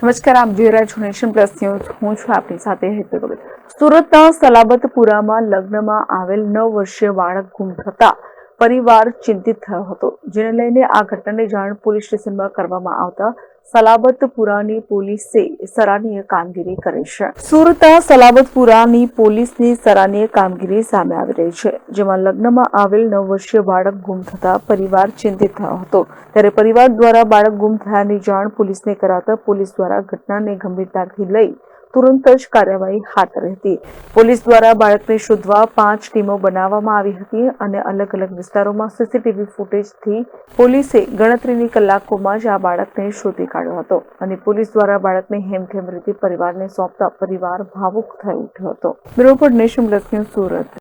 નમસ્કાર, આપ જોઈ રહ્યા પ્લસ ન્યૂઝ. હું છું આપની સાથે હેતુ ભગત સુરતના સલાબતપુરામાં લગ્નમાં આવેલ નવ વર્ષીય બાળક ગુમ થતા પરિવાર ચિંતિત થયો હતો, જેને લઈને આ ઘટનાની જાણ પોલીસ સ્ટેશનમાં કરવામાં આવતા સલાબતપુરાની પોલીસે સરાહનીય કામગીરી કરી છે. સુરતના સલાબતપુરાની પોલીસની સરાહનીય કામગીરી સામે આવી રહી છે, જેમાં લગ્નમાં આવેલ નવ વર્ષીય બાળક ગુમ થતા પરિવાર ચિંતિત થયો હતો. ત્યારે પરિવાર દ્વારા બાળક ગુમ થયાની જાણ પોલીસને કરાતા પોલીસ દ્વારા ઘટનાને ગંભીરતાથી લઈ તુરંત જ કાર્યવાહી હાથ ધરી હતી. પોલીસ દ્વારા બાળકને શોધવા પાંચ ટીમો બનાવવામાં આવી હતી અને અલગ અલગ વિસ્તારોમાં સીસીટીવી ફૂટેજથી પોલીસે ગણતરીની કલાકોમાં જ આ બાળકને શોધી કાઢ્યો હતો અને પોલીસ દ્વારા બાળકને હેમખેમ રીતે પરિવારને સોંપતા પરિવાર ભાવુક થઈ ઉઠ્યો હતો. Bureau nation nation Surat.